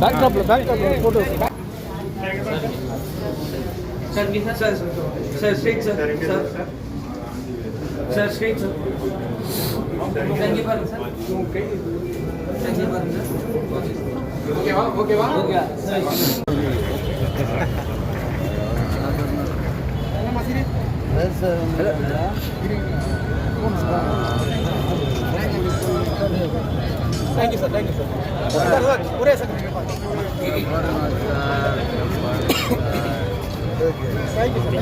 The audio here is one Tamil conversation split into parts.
பேக்ராப்ல பேக்ராப்ல போட்டோ சார் இங்கே sir sir sir straight sir sir sir sir sir பாருங்க சார் சார் பாருங்க ஓகேவா ஓகேவா okay sir thank you sir thank you sir ஒரே second thank you sir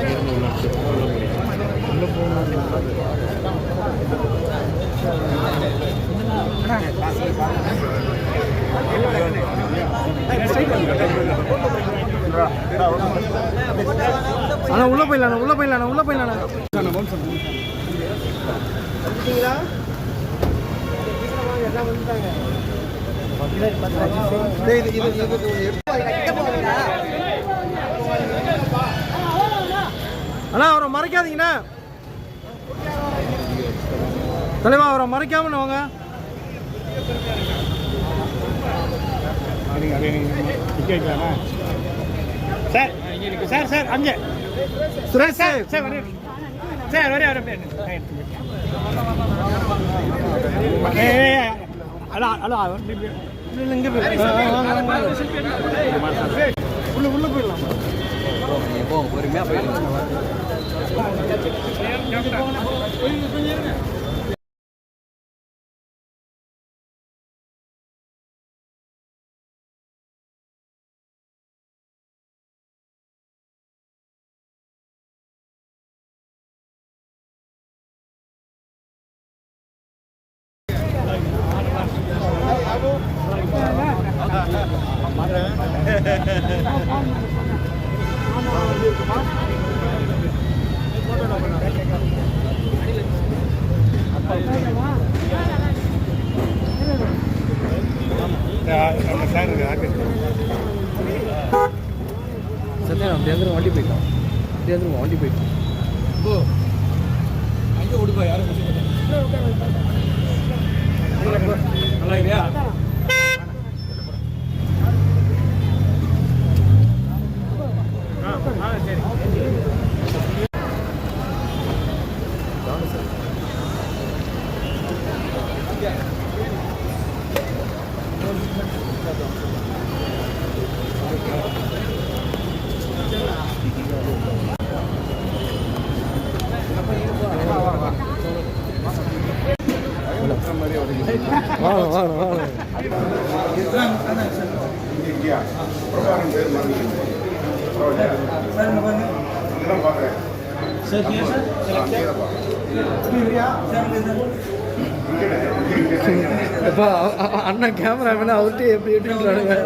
thank you அண்ணா உள்ள போயிடலாம் உள்ள போயிடலாம் உள்ள போயிடலாம் அண்ணா. அவரை மறைக்காதீங்கண்ணா. தலைவா அவரை மறைக்காம வாங்க. சார் சார் சார் அங்கே. சுரேஷ் சார் சார் வர சார் வர வர ஹலோ ஹலோ இங்க உள்ள உள்ள போயிடலாம் சார் சத்யா அப்படி வந்துடும் வண்டி போயிட்டோம் அப்படி வந்துருவோம் வண்டி போயிட்டோம் வாங்க வாங்க வாங்க சார் இங்கே பாருங்க sir here, sir sir sir இப்போ அண்ணன் கேமரா வேணா அவர்கிட்ட எப்படி எப்படின்றானுங்க.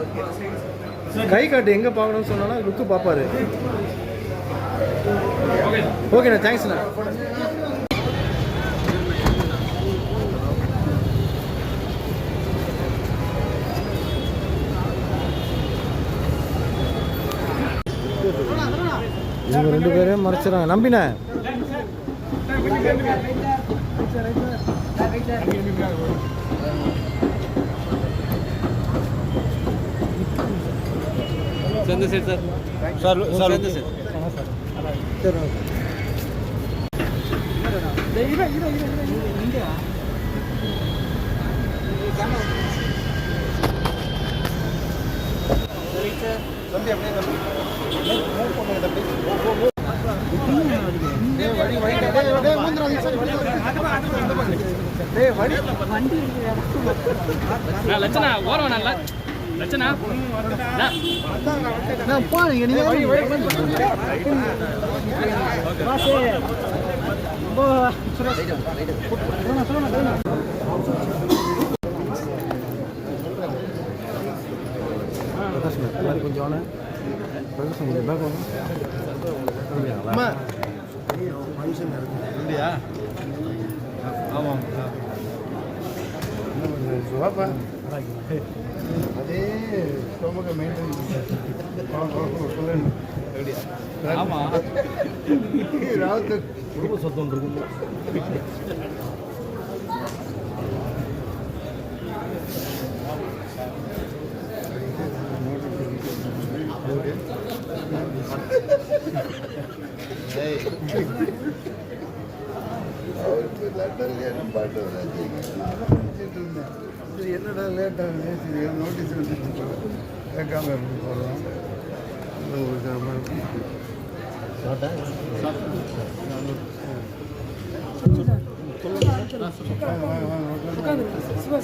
கை காட்டு எங்கே பார்க்கணும்னு சொன்னாலும் லுக்கு பார்ப்பாரு ஓகேண்ணா தேங்க்ஸ்ண்ணா இவங்க ரெண்டு பேரையும் மறைச்சிடறாங்க. நம்பினேன் சார் சார் சந்திரசேகர் சரி லட்சணா ஓரம் நல்லா லட்சணா? போனீங்க நீங்க கொஞ்சம். பிரகாஷ் கொஞ்சம். இல்லையா வாப்பா அதே ஸ்டொமக்கை மெயின்டைன் சொல்லணும் ஆமாம் ராவுத்து குடும்ப சொத்தம் இருக்கும் அவருக்கு லெட்டரில் என்ன பாட்டு என்னடா லேட்டாக நேற்று நோட்டீஸ் வந்துட்டு கேட்காம இருந்து போகிறோம்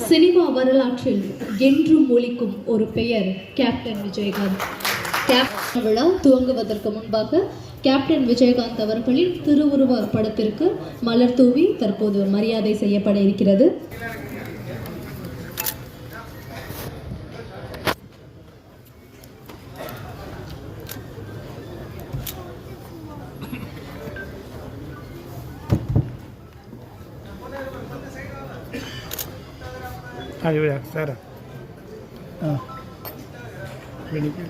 சினிமா வரலாற்றில் என்றும் ஒழிக்கும் ஒரு பெயர் கேப்டன் விஜயகாந்த். கேப்டன் விழா துவங்குவதற்கு முன்பாக கேப்டன் விஜயகாந்த் அவர்களின் திருவுருவ படத்திற்கு மலர் தூவி தற்போது மரியாதை செய்யப்பட இருக்கிறது. ஐயா சார் ஆ வெனிக்கு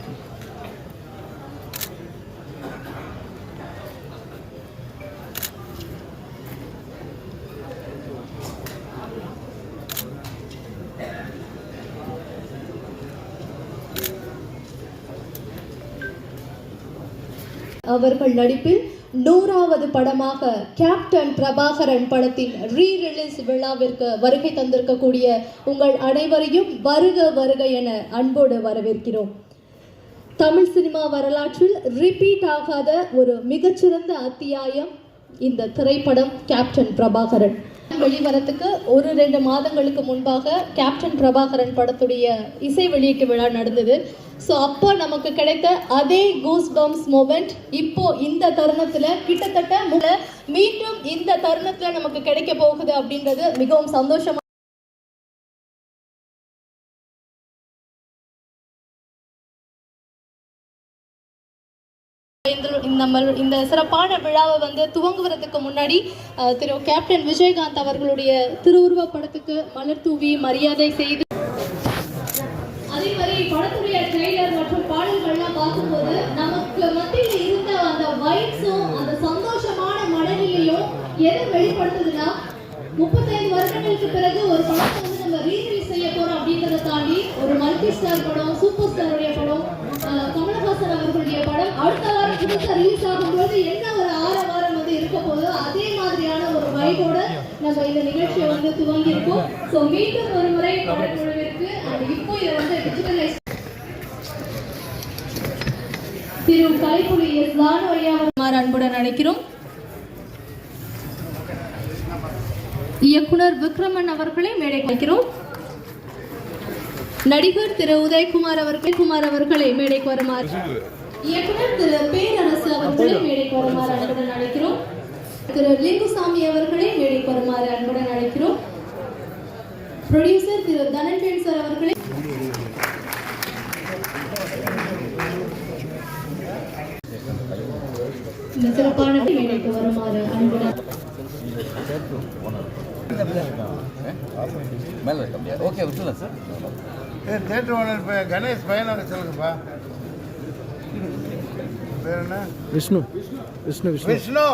அவர்கள் நடிப்பில் நூறாவது படமாக கேப்டன் பிரபாகரன் படத்தின் ரீ ரிலீஸ் விழாவிற்கு வருகை தந்திருக்கக்கூடிய உங்கள் அனைவரையும் வருக வருக என அன்போடு வரவேற்கிறோம். தமிழ் சினிமா வரலாற்றில் ரிப்பீட் ஆகாத ஒரு மிகச்சிறந்த அத்தியாயம் இந்த திரைப்படம் கேப்டன் பிரபாகரன். வெளிவரத்துக்கு ஒரு ரெண்டு மாதங்களுக்கு முன்பாக கேப்டன் பிரபாகரன் படத்துடைய இசை வெளியீட்டு விழா நடந்தது. ஸோ அப்போ நமக்கு கிடைத்த அதே கூஸ் பம்ஸ் மூமெண்ட் இப்போ இந்த தருணத்தில் கிட்டத்தட்ட மீண்டும் இந்த தருணத்தில் நமக்கு கிடைக்க போகுது அப்படின்றது மிகவும் சந்தோஷமா இந்த நம்ம இந்த சிறப்பான விழாவை வந்து துவங்குவதற்கு முன்னாடி திரு கேப்டன் விஜயகாந்த் அவர்களுடைய திருவுருவ படத்துக்கு மலர் தூவி மரியாதை செய்து அதே மாதிரி படத்துடைய ட்ரெய்லர் மற்றும் பாடல்கள்லாம் பார்க்கும்போது நமக்கு மத்தியில் இருந்த அந்த வைப்ஸும் அந்த சந்தோஷமான மனநிலையும் எதை வெளிப்படுத்துதுன்னா முப்பத்தைந்து வருடங்களுக்கு பிறகு ஒரு படத்தை வந்து நம்ம ரீரிலீஸ் செய்ய போறோம் அப்படின்றத தாண்டி ஒரு மல்டி ஸ்டார் படம் சூப்பர் ஸ்டாருடைய படம் கமலஹாசன் அவர்களுடைய படம் அடுத்த வாரம் புதுசாக ரிலீஸ் ஆகும்போது என்ன ஒரு ஆற வாரம் வந்து இருக்க போதோ அதே மாதிரியான ஒரு வைபோட நம்ம இந்த நிகழ்ச்சியை வந்து துவங்கி இருக்கோம் ஸோ மீண்டும் ஒரு முறை படக்குழுவிற்கு and இப்போ இதை வந்து டிஜிட்டலைஸ் திரு கைப்புலி எஸ் தானு அன்புடன் அழைக்கிறோம். இயக்குனர் விக்ரமன் அவர்களை மேடை வைக்கிறோம் நடிகர் திரு உதயகுமார் அவர்கள் குமார் அவர்களை மேடைக்கு வருமாறு. இயக்குனர் திரு பேரரசு அவர்களை மேடைக்கு வருமாறு அன்புடன் அழைக்கிறோம். திரு லிங்குசாமி அவர்களை மேடைக்கு வருமாறு அன்புடன் அழைக்கிறோம். ப்ரொடியூசர் திரு தனன்வேல் சார் அவர்களை இந்த சிறப்பான மேடைக்கு வருமாறு அன்புடன் மேலே இருக்க? முடியாது ஓகே விட்டுலாம் சார் தேட்டர் ஓனர் இப்போ கணேஷ் பையனாக சொல்லுங்கப்பா. பேர் என்ன? விஷ்ணு. விஷ்ணு விஷ்ணு. விஷ்ணு.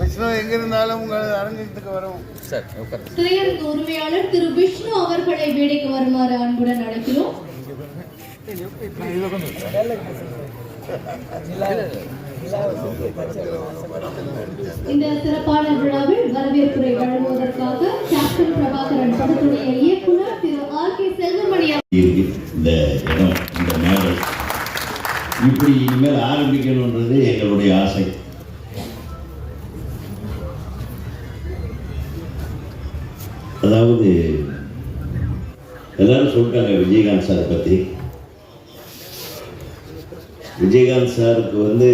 விஷ்ணு எங்க இருந்தாலும் உங்கள் அரங்கத்துக்கு வரும். சார் திரையரங்கு உரிமையாளர் திரு விஷ்ணு அவர்களை மேடைக்கு வருமாறு அன்புடன் அழைக்கிறோம். இந்த சிறப்பான விழாவில் வரவேற்புரை வழங்குவதற்காக கேப்டன் பிரபாகரன் படத்துடைய இயக்குனர் திரு ஆர் கே செல்வமணி இந்த இடம் இந்த மேடை இப்படி இனிமேல் ஆரம்பிக்கணுன்றது எங்களுடைய ஆசை. அதாவது எல்லாரும் சொல்லிட்டாங்க விஜயகாந்த் சார் பற்றி விஜயகாந்த் சாருக்கு வந்து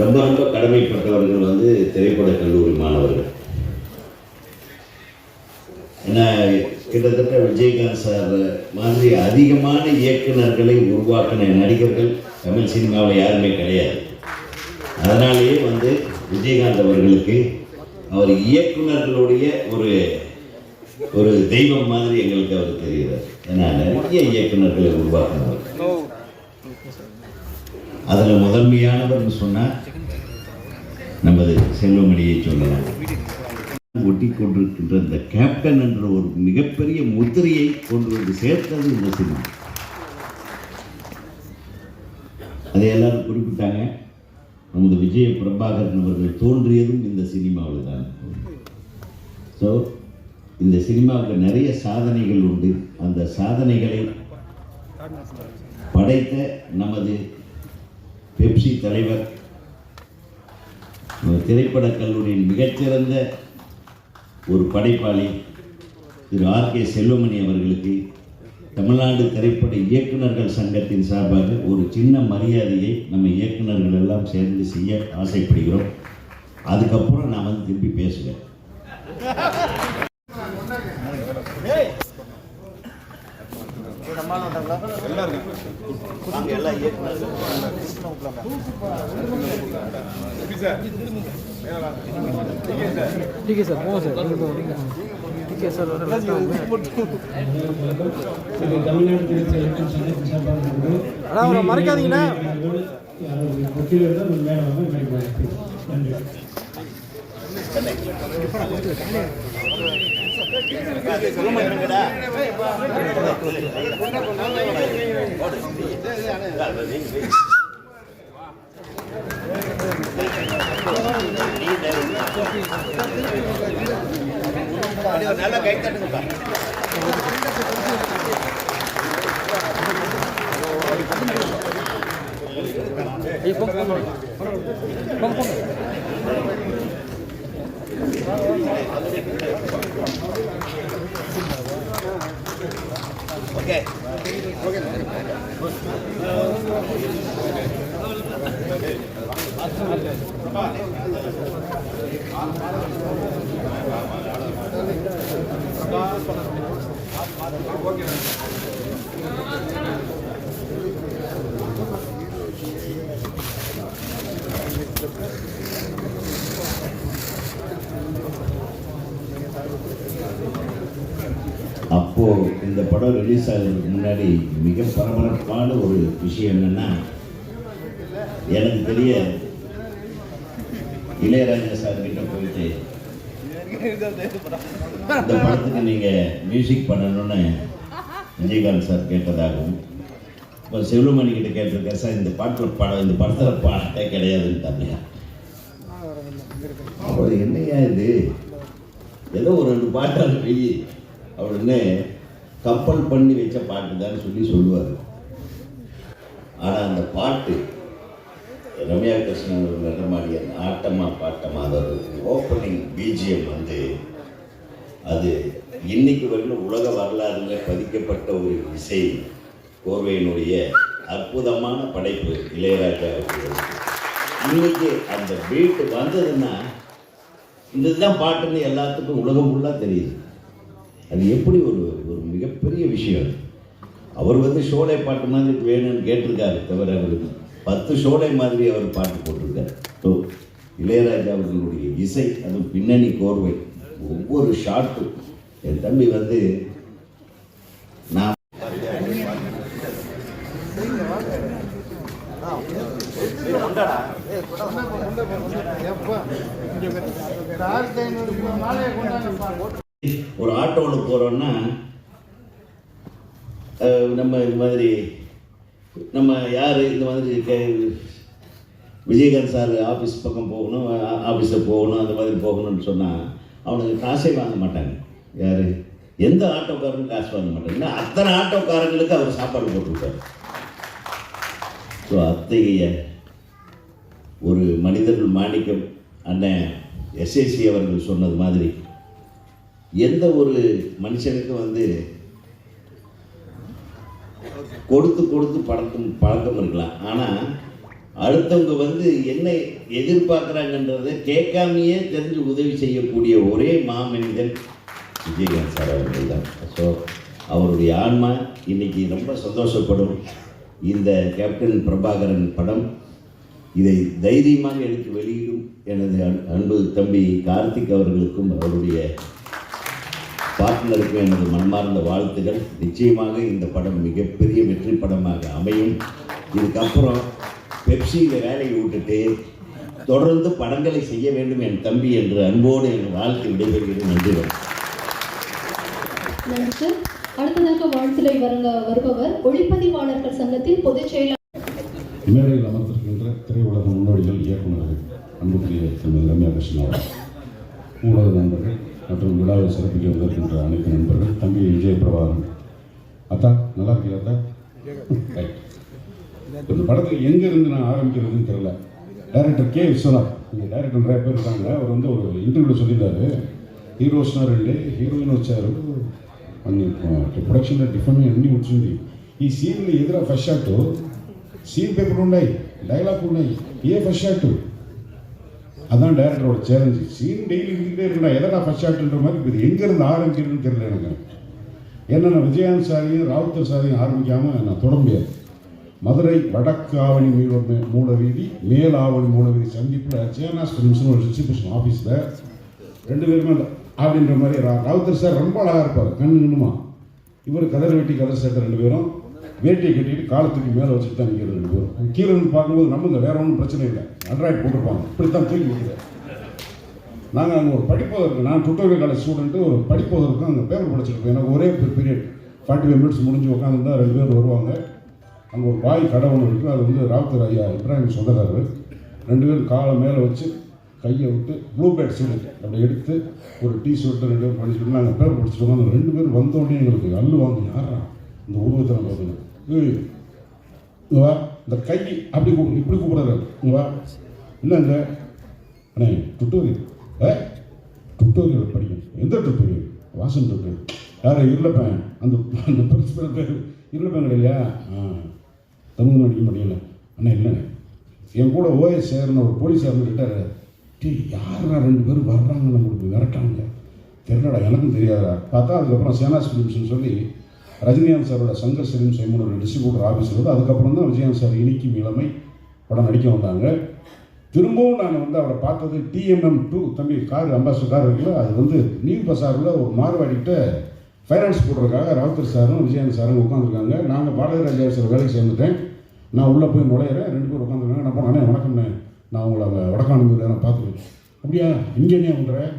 ரொம்ப ரொம்ப கடமைப்பட்டவர்கள் வந்து திரைப்பட கல்லூரி மாணவர்கள். ஏன்னா கிட்டத்தட்ட விஜயகாந்த் சார் மாதிரி அதிகமான இயக்குநர்களை உருவாக்கின நடிகர்கள் தமிழ் சினிமாவில் யாருமே கிடையாது. அதனாலேயே வந்து விஜயகாந்த் அவர்களுக்கு அவர் இயக்குநர்களுடைய ஒரு ஒரு தெய்வம் மாதிரி எங்களுக்கு அவர் தெரிகிறார். ஏன்னா நிறைய இயக்குனர்களை உருவாக்கினார் அதில் முதன்மையானவர்னு சொன்னால் நமது செல்வமணியை சொல்லலாம். ஒட்டி கொண்டிருக்கின்ற இந்த கேப்டன் என்ற ஒரு மிகப்பெரிய முத்திரையை கொண்டு வந்து சேர்த்தது இந்த சினிமா. அதை எல்லாரும் குறிப்பிட்டாங்க. நமது விஜய பிரபாகரன் அவர்கள் தோன்றியதும் இந்த சினிமாவில் தான். ஸோ இந்த சினிமாவுக்கு நிறைய சாதனைகள் உண்டு. அந்த சாதனைகளை படைத்த நமது பெப்சி தலைவர். நமது திரைப்படக் கல்லூரியின் மிகச்சிறந்த ஒரு படைப்பாளி திரு ஆர் கே செல்வமணி அவர்களுக்கு தமிழ்நாடு திரைப்பட இயக்குநர்கள் சங்கத்தின் சார்பாக ஒரு சின்ன மரியாதையை நம்ம இயக்குநர்கள் எல்லாம் சேர்ந்து செய்ய ஆசைப்படுகிறோம். அதுக்கப்புறம் நான் வந்து திருப்பி பேசுவேன். டிகே சார் போங்க சார் சங்கத்தின் கை வந்து அண்ணா, அவரை மறைக்காதீங்கண்ணா. அவருடைய ஒத்தியிலிருந்து மேலே வந்து மேலே நன்றி அப்போது அப்போ இந்த படம் ரிலீஸ் ஆகிறதுக்கு முன்னாடி மிக பரபரப்பான ஒரு விஷயம் என்னன்னா எனக்கு தெரிய இளையராஜா சார் கிட்ட போயிட்டு இந்த படத்துக்கு நீங்க மியூசிக் பண்ணணும்னு விஜயகாந்த் சார் கேட்டதாகவும் இப்போ செல்வமணி கிட்ட கேட்டிருக்கேன் சார் இந்த பாட்டில் படம் இந்த படத்தில் பாட்டே கிடையாதுன்னு தம்பியா அவர் என்னையா இது? ஏதோ ஒரு ரெண்டு பாட்டால் போய் அப்படின்னு கப்பல் பண்ணி வச்ச பாட்டு தான் சொல்லி சொல்லுவார். ஆனால் அந்த பாட்டு ரம்யா கிருஷ்ணன் ஒரு நடமாடிய அந்த ஆட்டமா பாட்டமா அதாவது ஓப்பனிங் பிஜிஎம் வந்து அது இன்னைக்கு வரையிலும் உலக வரலாறுல பதிக்கப்பட்ட ஒரு இசை கோர்வையினுடைய அற்புதமான படைப்பு இளையராஜா இன்னைக்கு அந்த வீட்டு வந்ததுன்னா இந்த இதுதான் பாட்டுன்னு எல்லாத்துக்கும் உலகம் ஃபுல்லாக தெரியுது. அது எப்படி ஒரு ஒரு மிகப்பெரிய விஷயம் அது. அவர் வந்து ஷோலை பாட்டு மாதிரி வேணும்னு கேட்டிருக்காரு தவிர அவருக்கு பத்து ஷோலை மாதிரி அவர் பாட்டு போட்டிருக்காரு ஸோ இளையராஜா அவர்களுடைய இசை அது பின்னணி கோர்வை ஒவ்வொரு ஷாட்டும் என் தம்பி வந்து நான் ஒரு ஆட்டோவில் போகிறோன்னா நம்ம இது மாதிரி நம்ம யார் இந்த மாதிரி கே- விஜயகாந்த் சார் ஆஃபீஸ் பக்கம் போகணும் ஆஃபீஸில் போகணும் அந்த மாதிரி போகணும்னு சொன்னால் அவனுக்கு காசே வாங்க மாட்டாங்க. யார்? எந்த ஆட்டோக்காரனும் காசு வாங்க மாட்டாங்க. அத்தனை ஆட்டோக்காரங்களுக்கு அவர் சாப்பாடு போட்டிருப்பார். ஸோ அத்தகைய ஒரு மனிதர்கள் மாணிக்கம் அண்ணன் எஸ்ஏசி அவர்கள் சொன்னது மாதிரி எந்த ஒரு மனுஷனுக்கும் வந்து கொடுத்து கொடுத்து பழக்கம் பழக்கம் இருக்கலாம். ஆனால் அடுத்தவங்க வந்து என்ன எதிர்பார்க்குறாங்கன்றதை கேட்காமையே தெரிஞ்சு உதவி செய்யக்கூடிய ஒரே மாமனிதன் விஜயகாந்த் சார் அவர்கள் தான். ஸோ அவருடைய ஆன்மா இன்னைக்கு ரொம்ப சந்தோஷப்படும். இந்த கேப்டன் பிரபாகரன் படம் இதை தைரியமாக எடுத்து வெளியிடும் எனது அன்பு தம்பி கார்த்திக் அவர்களுக்கும் அவருடைய பார்ட்னருக்கும் எனது மனமார்ந்த வாழ்த்துகள். நிச்சயமாக இந்த படம் மிகப்பெரிய வெற்றி படமாக அமையும். இதுக்கப்புறம் பெப்சியில் வேலையை விட்டுட்டு தொடர்ந்து படங்களை செய்ய வேண்டும் என் தம்பி என்று அன்போடு என் வாழ்க்கை விடைபெறுகிறேன். நன்றி வணக்கம். அடுத்ததாக வாழ்த்துறை வழங்க வருபவர் ஒளிப்பதிவாளர்கள் சங்கத்தின் பொதுச் செயலாளர். மேடையில் அமர்ந்திருக்கின்ற திரையுலக முன்னோடிகள் இயக்குநர்கள் அன்புக்குரிய திருமதி ரம்யா கிருஷ்ணன் அவர்கள் ஊடக நண்பர்கள் மற்றும் விழாவை சிறப்பிக்க வந்திருக்கின்ற அனைத்து நண்பர்கள் தம்பி விஜய பிரபாகரன் அத்தா நல்லா இருக்கீங்களா அத்தா ரைட் இந்த படத்தில் எங்கேருந்து நான் ஆரம்பிக்கிறதுன்னு தெரியல டைரக்டர் கே விஸ்வநாத் இங்கே டைரக்டர் நிறைய பேர் இருக்காங்க அவர் வந்து ஒரு இன்டர்வியூவில் சொல்லியிருந்தாரு హీరోస్నా రెండు హీరోయిన్ వచ్చారు అని ప్రొడక్షన్లో డిఫరెంట్ అన్నీ వచ్చింది ఈ సీన్లు ఎదుర ఫస్ట్ షాట్ సీన్ పేపర్ ఉన్నాయి డైలాగ్ ఉన్నాయి ఏ ఫస్ట్ షాట్ அதான் டேரக்டரோட சேலஞ்சு சீன் டெய்லி இருந்துகிட்டே இருக்கா எதனா ஃபஸ்ட் ஷாட்ன்ற மாதிரி இது எங்கேருந்து ஆரம்பிக்கிறதுன்னு தெரியல எனக்கு. ஏன்னா நான் விஜயகாந்த் சாரையும் ராவுத்தர் சாரையும் ஆரம்பிக்காமல் நான் தொட முடியாது. மதுரை வடக்கு ஆவணி மீள மூல வீதி மேல் ஆவணி மூல வீதி சந்திப்பில் சேனாஸ் ஃபிலிம்ஸ்னு ஒரு டிஸ்ட்ரிபியூஷன் ஆஃபீஸில் ரெண்டு பேருமே அப்படின்ற மாதிரி ரா- ராவுத்தர் சார் ரொம்ப அழகாக இருப்பார். கண்ணு நின்னுமா இவர் கதர் வெட்டி கதர் சேர்த்த ரெண்டு பேரும் வேட்டியை கட்டிட்டு காலத்துக்கு மேலே வச்சுட்டு தான் நிற்கிறது ரெண்டு பேரும். கீழே பார்க்கும்போது நமக்கு வேற ஒன்றும் பிரச்சனை இல்லை. அண்ட்ராய்ட் போட்டிருப்பாங்க. இப்படித்தான் தூக்கி விடுது நாங்கள் அங்கே ஒரு படிப்பதற்கு நான் டுட்டோரியல் காலேஜ் ஸ்டூடெண்ட்டு ஒரு படிப்பதற்கும் அங்கே பேப்பர் படிச்சிருப்பேன் எனக்கு ஒரே பீரியட் ஃபார்ட்டி ஃபைவ் மினிட்ஸ் முடிஞ்சு உட்காந்துருந்தா ரெண்டு பேர் வருவாங்க. அங்கே ஒரு பாய் கடை ஒன்று இருக்குது அது வந்து ராவுத்தர் ஐயா இப்ராஹிம் சொந்தக்காரர். ரெண்டு பேரும் காலை மேலே வச்சு கையை விட்டு ப்ளூ பேட் சீட் அப்படி எடுத்து ஒரு டீ ஷர்ட்டு ரெண்டு பேரும் படிச்சுட்டு நாங்கள் பேப்பர் படிச்சுட்டு அந்த ரெண்டு பேரும் வந்தோடனே எங்களுக்கு அல்லு வாங்க யாரா இந்த உருவத்தை நம்ம இந்த கை அப்படி கூப்பிடு இப்படி கூப்பிடுறாரு இங்க வா. அண்ணே டுட்டோரியல் ஏ? டுட்டோரியல் படிக்கணும் எந்த டுட்டோரியல் வாசன் டுட்டோரியல் யார் இருளப்பேன். அந்த அந்த பிரின்சிபல் பேர் இருளப்பேன் இல்லையா? ஆ. தமிழ் மடிக்க முடியல அண்ணா இல்லைண்ணே என் கூட ஓஎஸ் சேர்ன ஒரு போலீஸ் இருந்துக்கிட்டாரு டீ யாரா ரெண்டு பேரும் வர்றாங்க நம்மளுக்கு விரட்டாங்க தெரியலடா எனக்கும் தெரியாதா பார்த்தா அதுக்கப்புறம் சேனாஸ் ஃபிலிம்ஸ்னு சொல்லி ரஜினிகாந்த் சாரோட சங்கர் சலீம் சைமனோட டிஸ்ட்ரிபியூட்டர் ஆஃபீஸ் வந்து அதுக்கப்புறம் தான் விஜயகாந்த் சார் இனிக்கும் இளமை படம் நடிக்க வந்தாங்க. திரும்பவும் நான் வந்து அவரை பார்த்தது டிஎம்எம் டூ தம்பி கார் அம்பாசிடர் கார் இருக்குல்ல அது வந்து நியூ பசாரில் ஒரு மார்வாடிக்கிட்ட ஃபைனான்ஸ் போடுறதுக்காக ராவுத்தர் சாரும் விஜயகாந்த் சாரும் உட்காந்துருக்காங்க நாங்கள் பாரதிராஜா சார் வேலைக்கு சேர்ந்துட்டேன். நான் உள்ளே போய் நுழையிறேன். ரெண்டு பேர் உட்காந்துருக்காங்க நான் போனேன் வணக்கம்ண்ணே. நான் உங்களை அங்கே வடக்கானூர் நேரம் பார்த்துருக்கேன் அப்படியா? இங்கே என்ன பண்ணுறேன்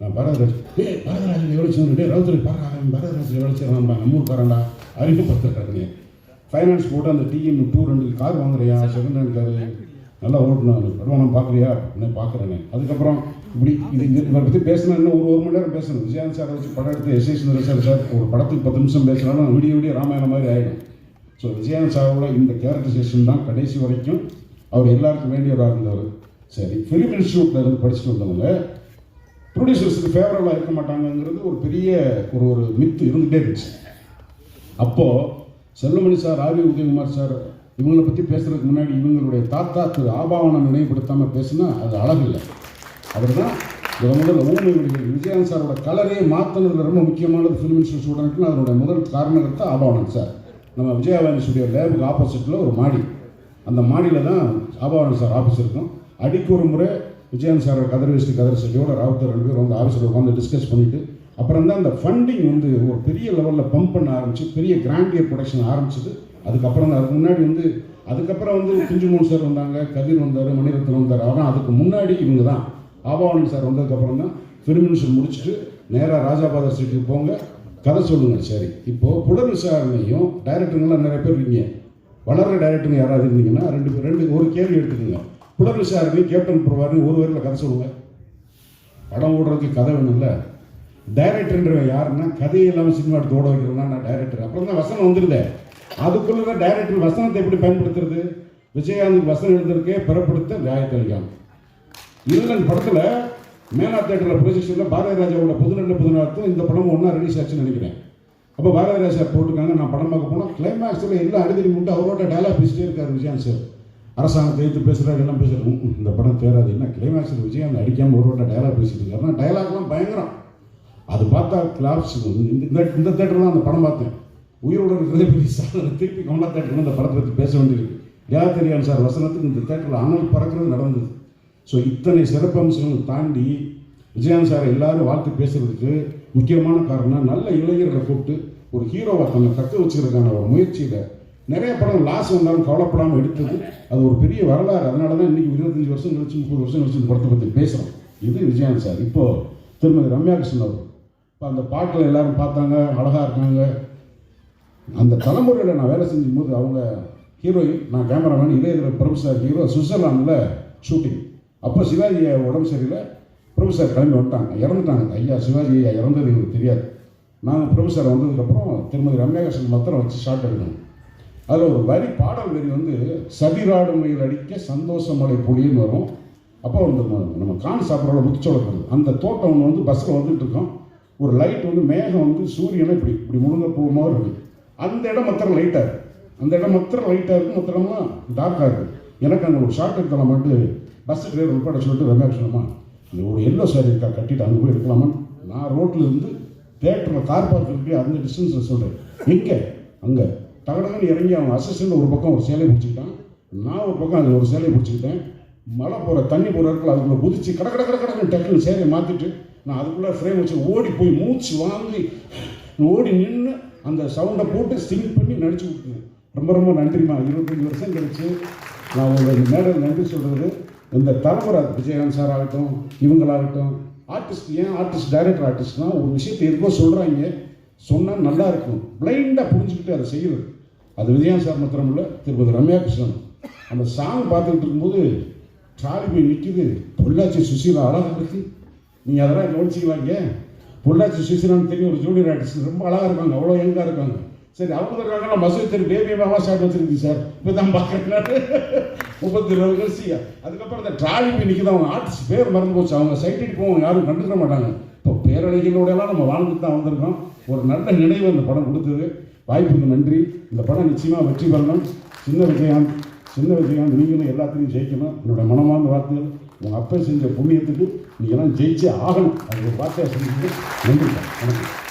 நான் பரதராஜ் டே பாரதராஜன் எவ்வளோ சேர்ந்து டே ராவுத்தர் பாரா பாரதராஜன் எவ்வளோ சேர்றான்பா நம்ம ஊருக்காரன்டா அறிமுகப்படுத்துறாருங்க ஃபைனான்ஸ் போட்டு அந்த டிஎம் டூ ரெண்டு கார் வாங்குறியா? செகண்ட் ஹேண்ட் கார் நல்லா ஓட்டுனாரு பரவாயில்ல பார்க்குறியா? நான் பார்க்குறேனே. அதுக்கப்புறம் இப்படி இது இதை பற்றி பேசினா இன்னும் ஒரு ஒரு மணி நேரம் பேசணும். விஜயானந்த் சார் வச்சு படம் எடுத்து எஸ் எஸ் சார் சார் ஒரு படத்துக்கு பத்து நிமிஷம் பேசினாலும் விடிய விடிய ராமாயணம் மாதிரி ஆகிடும் ஸோ விஜயானந்த் சாரோட இந்த கேரக்டரைசேஷன் தான் கடைசி வரைக்கும் அவர் எல்லாருக்கும் வேண்டியவராக இருந்தவர். சரி ஃபிலிம் இன்ஸ்டியூட்டில் இருந்து படிச்சுட்டு வந்தவங்க ப்ரொடியூசர்ஸுக்கு ஃபேவரபுளாக இருக்க மாட்டாங்கங்கிறது ஒரு பெரிய ஒரு ஒரு மித்து இருந்துகிட்டே இருந்துச்சு. அப்போது Selvamani sir R V Udhayakumar sir இவங்களை பற்றி பேசுறதுக்கு முன்னாடி இவங்களுடைய தாத்தா திரு ஆபாவனம் நினைவுபடுத்தாமல் பேசுனா அது அழகில்லை. அவர் தான் முதல் முதல்ல ஊமை விடுகள் விஜயகாந்த் சாரோட கலரே மாற்றினதுல ரொம்ப முக்கியமானது ஃபிலிம் இன்ஸ்டியூட் ஸ்டூடெண்ட்னு அதனுடைய முதல் காரணகர்த்தா ஆபாவனம் சார். நம்ம விஜயவாணி ஸ்டுடியோ லேபுக்கு ஆப்போசிட்டில் ஒரு மாடி. அந்த மாடியில் தான் ஆபாவனம் சார் ஆஃபீஸ் இருக்கும். அடிக்கு ஒரு முறை விஜயன் சார் கதர் வேஷ்டி கதர் சட்டியோட ராவுத்தர் ரெண்டு பேரும் வந்து ஆஃபீஸில் உட்காந்து டிஸ்கஸ் பண்ணிவிட்டு அப்புறம் தான் அந்த ஃபண்டிங் வந்து ஒரு பெரிய லெவலில் பம்ப் பண்ண ஆரம்பிச்சு பெரிய கிராண்டியர் ப்ரொடக்ஷன் ஆரம்பிச்சது. அதுக்கப்புறம் தான் அதுக்கு முன்னாடி வந்து அதுக்கப்புறம் வந்து குஞ்சுமோகன் சார் வந்தாங்க கதிர் வந்தார் மணிரத்னம் வந்தார். ஆனால் அதுக்கு முன்னாடி இவங்க தான். ஆபாவணி சார் வந்ததுக்கப்புறம் தான் ஃபிலிம் மினிஸ்டர் முடிச்சுட்டு நேராக ராஜாபாதர் ஸ்ட்ரீட்டுக்கு போங்க. கதை சொல்லுங்க சரி. இப்போது புலர் விசாரணையும் டைரக்டருங்கெல்லாம் நிறைய பேர் இருக்கீங்க. வளர்கிற டைரக்டருங்க யாராவது இருந்தீங்கன்னா ரெண்டு பேர் ரெண்டு ஒரு கேள்வி எடுத்துக்கோங்க. புலர் விசாரணை கேப்டன் போடுவார்னு ஒரு வரையில் கதை சொல்லுவேன். படம் ஓடுறதுக்கு கதை வேணும்ல. டைரக்டர்ன்றவன் யாருன்னா கதையே இல்லாமல் சினிமா எடுத்து ஓட வைக்கிறவனா நான் டைரக்டர் அப்புறம் தான் வசனம் வந்துருதே அதுக்குள்ள தான் டைரக்டர் வசனத்தை எப்படி பயன்படுத்துறது? விஜயகாந்த் வசனம் எழுதுறதுக்கே பிறப்படுத்த நியாயத்தளிக்காம இல்லைன்னு படத்தில் மேலா தேட்டரில் ப்ரொஜெக்ஷனில் பாரதி ராஜாவோட புதுநெல்ல புதுநாத்தும் இந்த படமும் ஒன்றா ரிலீஸ் ஆச்சுன்னு நினைக்கிறேன். அப்போ பாரதி ராஜா போட்டிருக்காங்க நான் படம் பார்க்க போனால் கிளைமேக்ஸில் எல்லாம் அடிதடி முட்டு அவரோட டைலாக் பேசிட்டே இருக்கார் விஜயான் சார் அரசாங்கத்தை எடுத்து பேசுகிறாரு எல்லாம் பேசுகிறாரு இந்த படம் தேராது. என்ன கிளைமேக்ஸில் விஜயகாந்த் அடிக்காமல் ஒருவோட டயலாக் பேசிட்டு இருக்காருன்னா டயலாக்லாம் பயங்கரம். அது பார்த்தா கிளாப்ஸ் இந்த இந்த- இந்த தேட்டர் தான் அந்த படம் பார்த்தேன். உயிரோட இருக்கிறதே பெரிய சாதனை திருப்பி கமலா தேட்டர் அந்த படத்தை பற்றி பேச வேண்டியிருக்கு. தெரியாது சார்? வசனத்துக்கு இந்த தேட்டரில் அனல் பறக்கிறது நடந்தது. ஸோ இத்தனை சிறப்பம்சங்களை தாண்டி விஜயகாந்த் சார் எல்லாரும் வாழ்த்து பேசுறதுக்கு முக்கியமான காரணம் நல்ல இளைஞர்களை கூப்பிட்டு ஒரு ஹீரோவை தன்னை தக்க வச்சுக்கிறதுக்கான ஒரு முயற்சியில் நிறைய படம் லாஸ் வந்தாலும் கவலைப்படாமல் எடுத்தது. அது ஒரு பெரிய வரலாறு. அதனால தான் இன்றைக்கி இருபத்தஞ்சி வருஷம் கழிச்சு முப்பது வருஷம் கழிச்சு இந்த படத்தை பற்றி பேசுகிறோம் இது விஜயகாந்த் சார். இப்போது திருமதி ரம்யா கிருஷ்ணன் அவர் இப்போ அந்த பாட்டில் எல்லாரும் பார்த்தாங்க அழகாக இருக்காங்க. அந்த தலைமுறையில் நான் வேலை செஞ்சும்போது அவங்க ஹீரோயின் நான் கேமராமேன் இதே பிரபு சார் ஹீரோ சுவிட்சர்லாண்டில் ஷூட்டிங் அப்போ சிவாஜி உடம்பு சரியில்லை. பிரபு சார் கிளம்பி வந்துட்டாங்க. இறந்துட்டாங்க. ஐயா சிவாஜி ஐயா இறந்தது எங்களுக்கு தெரியாது. நாங்கள் பிரபு சார் வந்ததுக்கப்புறம் திருமதி ரம்யாகிருஷ்ணன் மாத்திரம் வச்சு ஷார்ட் எடுக்கணும். அதில் ஒரு வரி பாடல் வரி வந்து சதிராடும் மயில் அடிக்க சந்தோஷமலை பொழின்னு வரும். அப்போ வந்து நம்ம- நம்ம கான் சாப்பிட்றோட முத்துச்சோளப்படுது அந்த தோட்டம் ஒன்று வந்து பஸ்ஸில் வந்துட்டு இருக்கோம். ஒரு லைட் வந்து மேகம் வந்து சூரியனை இப்படி இப்படி முழுங்க போக இருக்குது இருக்கு அந்த இடம் மாத்திரம் லைட்டாக இருக்குது அந்த இடம் மாத்திரம் லைட்டாக இருக்கும் மொத்தம்லாம் டார்க்காக இருக்குது எனக்கு அங்கே ஒரு ஷார்ட் எடுக்கலாம் மட்டும் பஸ் டிரைவர் உட்பட சொல்லிட்டு ரம்யா சொன்னமா இந்த ஒரு எல்லோ சாரி இருக்கா கட்டிட்டு அங்கே போய் எடுக்கலாமான்னு நான் ரோட்டில் இருந்து தேட்டரில் கார் பார்க்க அந்த டிஸ்டன்ஸில் சொல்கிறேன் எங்கே? அங்கே. தகடகன்னு இறங்கி அவன் அசிஸ்டன்ட் ஒரு பக்கம் ஒரு சேலையை பிடிச்சிக்கிட்டான். நான் ஒரு பக்கம் அதில் ஒரு சேலையை பிடிச்சிக்கிட்டேன். மழை போகிற தண்ணி போகிற இடத்துல அதுக்குள்ளே குதிச்சு கட கட கட கடக்கு டக்குன்னு சேலையை மாற்றிட்டு நான் அதுக்குள்ளே ஃப்ரேம் வச்சு ஓடி போய் மூச்சு வாங்கி ஓடி நின்று அந்த சவுண்டை போட்டு சிங் பண்ணி நடிச்சு கொடுத்தேன் ரொம்ப ரொம்ப நன்றிமா இருபத்தஞ்சி வருஷம் கழிச்சு நான் உங்களுக்கு மேடம் நன்றி சொல்கிறது இந்த தலைமுறை விஜயகாந்த் சார் ஆகட்டும் இவங்களாகட்டும் ஆர்டிஸ்ட் ஏன் ஆர்டிஸ்ட் டைரக்டர் ஆர்டிஸ்ட்னா ஒரு விஷயத்தை எதுக்கோ சொல்கிறாங்க சொன்னால் நல்லா இருக்கும். பிளைண்டாக புரிஞ்சுக்கிட்டு அதை செய்கிறது அது விஜயம் சார் மாத்திரம் இல்லை திருப்பதி ரம்யா கிருஷ்ணன் அந்த சாங் பார்த்துக்கிட்டு இருக்கும்போது ட்ராலி போய் நிற்கிது பொள்ளாச்சி சுசீலா அழகாக இருக்குது நீங்கள் அதெல்லாம் கவனிச்சிக்கலாங்க பொள்ளாச்சி சுசீலான்னு தெரியும் ஒரு ஜூனியர் ஆர்டிஸ்ட் ரொம்ப அழகாக இருக்காங்க அவ்வளோ யங்காக இருக்காங்க. சரி அவங்க இருக்காங்க மசூத் தெரு பேபி மாமா ஷாட் வச்சிருக்கு சார். இப்போ தான் பார்க்குறேன். முப்பத்தி இருபது வருஷம். அதுக்கப்புறம் இந்த ட்ராலி போய் நிற்கிது அவங்க ஆர்டிஸ்ட் பேர் மறந்து போச்சு. அவங்க சைட்டிட்டு போவாங்க யாரும் கண்டுக்க மாட்டாங்க. இப்போ பேரழகிகளோட நம்ம வாழ்ந்துட்டு தான் வந்திருக்கோம். ஒரு நல்ல நினைவு அந்த படம் கொடுத்தது. வாய்ப்புக்கு நன்றி. இந்த படம் நிச்சயமாக வெற்றி பெறணும். சின்ன விஜயகாந்த் சின்ன விஜயகாந்த் நீங்களும் எல்லாத்துலையும் ஜெயிக்கணும். என்னோட மனமார்ந்த வார்த்தைகள் உங்கள் அப்பா செஞ்ச புண்ணியத்துக்கு நீங்கள்லாம் ஜெயிச்சே ஆகணும். அது ஒரு வார்த்தையாக செஞ்சுட்டு நன்றி வணக்கம்.